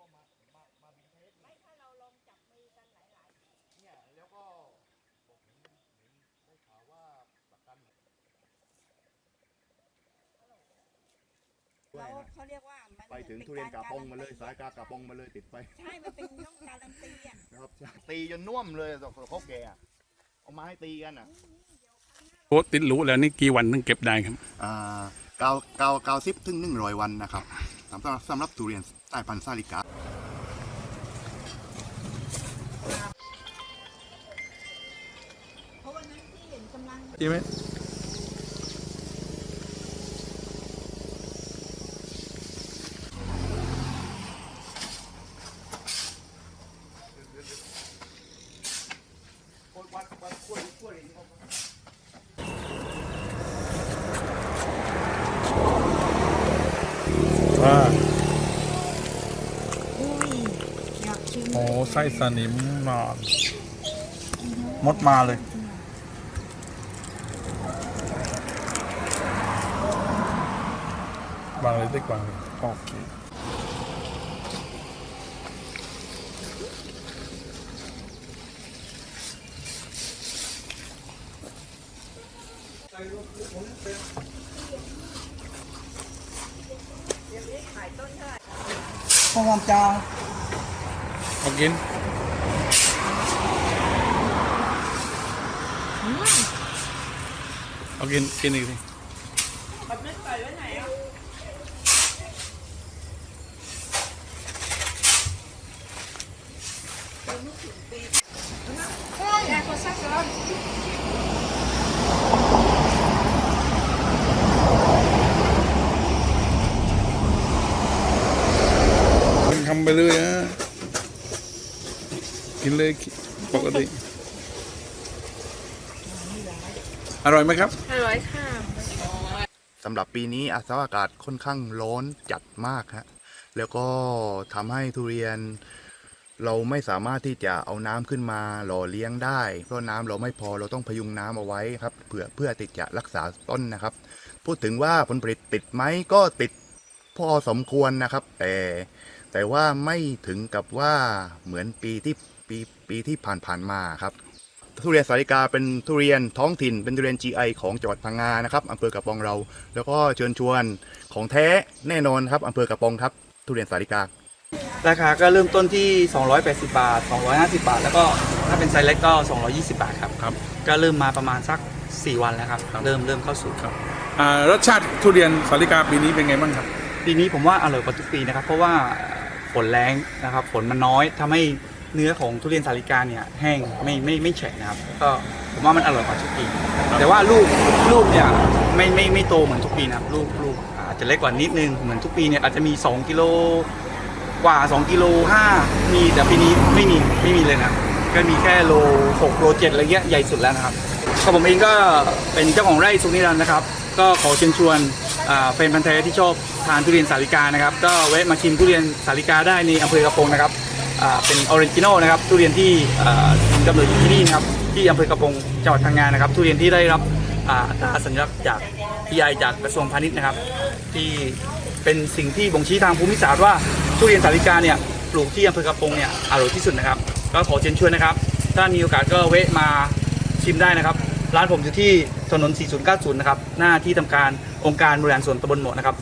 ็มามามาบินเทสไม่ถ้าเราลองจับมือกันหลายๆเนี่ยแล้วก็บอกเห็นได้ข่าวว่าประกันแล้วเขาเรียกว่ามันไปถึงทุเรียนกาปองมาเลยสายกากาปองมาเลยติดไปใช่ มันเป็นต้องการันตีอะครับตีจนน่วมเลยสกปรกแกะเอามาให้ตีกันอะโอ้ติดรู้แล้วนี่กี่วันถึงเก็บได้ครับ อ่าเกาเก้าเก้าสิบถึงหนึ่งร้อยวันนะครับสำหรับสำหรับทุเรียนใต้พันธุ์ซาลิกา กำลังใช่ไหมว่าอุ้ ยอยากชิมโอ้ไส้สนิมมากมดมาเลย บางเลยได้กว่าโอเคข้าวหอมจางเอากิน เอากิน กินอีก ทีแค่คนสักร้อนทำไปเลยฮะกินเลยปกติ อร่อยไหมครับ อร่อยค่ะสำหรับปีนี้อาสาอากาศค่อนข้างร้อนจัดมากฮะ แล้วก็ทำให้ทุเรียน เราไม่สามารถที่จะเอาน้ำขึ้นมาหล่อเลี้ยงได้ เพราะน้ำเราไม่พอเราต้องพยุงน้ำเอาไว้ครับเพื่อเพื่อที่จะรักษาต้นนะครับ พูดถึงว่าผลผลิตติดไหมก็ติดพอสมควรนะครับ แต่แต่ว่าไม่ถึงกับว่าเหมือนปีที่ปีปีที่ผ่านๆมาครับ ทุเรียนสาลิกาเป็นทุเรียนท้องถิ่นเป็นทุเรียน GI ของจังหวัดพังงานะครับอำเภอกระปองเรา แล้วก็เชิญชวนของแท้แน่นอนครับอำเภอกระปองครับ ทุเรียนสาลิกา ราคาก็เริ่มต้นที่ 280 บาท 250 บาท แล้วก็ถ้าเป็นไซส์เล็กก็ 220 บาทครับ ครับ ก็เริ่มมาประมาณสัก 4 วันแล้วครับ เริ่มเริ่มเข้าสู่ครับ อ่ารสชาติทุเรียนสาลิกาปีนี้เป็นไงบ้างครับ ปีนี้ผมว่าอร่อยกว่าทุกปีนะครับ เพราะว่าฝนแรงนะครับ ฝนมันน้อยทำให้เนื้อของทุเรียนสาลิกาเนี่ยแห้งไม่ไม่ไม่แฉะนะครับ ก็ผมว่ามันอร่อยกว่าทุกปี แต่ว่าลูกลูกเนี่ยไม่ไม่ไม่โตเหมือนทุกปีนะครับลูกลูกอาจจะเล็กกว่านิดนึงเหมือนทุกปีเนี่ยอาจจะมี 2กิโล กว่า 2 กิโล5มีแต่ปีนี้ไม่มีไม่มีเลยนะก็มีแค่โล6โล7อะไรเงี้ยใหญ่สุดแล้วนะครับก็ผมเองก็เป็นเจ้าของไร่สุนิรันนะครับ ก็ขอเชิญชวนอ่าเป็นพันธุ์แท้ที่ชอบทานทุเรียนสาลิกานะครับ ก็แวะมาชิมทุเรียนสาลิกาได้ในอำเภอกระโปรงนะครับเป็นออริจินอลนะครับทุเรียนที่กำเนิดอยู่ที่นี่นะครับที่อำเภอกระโปรงจังหวัดพังงานะครับทุเรียนที่ได้รับตราสัญลักษณ์จาก PI จากกระทรวงพาณิชย์นะครับ ที่ เป็นสิ่งที่บ่งชี้ทางภูมิศาสตร์ว่าทุเรียนสาลิกาเนี่ยปลูกที่อำเภอกระโปรงเนี่ยอร่อยที่สุดนะครับ ก็ขอเชิญชวนนะครับ ถ้ามีโอกาสก็เวะมาชิมได้นะครับ ร้านผมอยู่ที่ถนน 4090 นะครับ หน้าที่ทำการองค์การบริหารส่วนตำบลหมาะนะครับ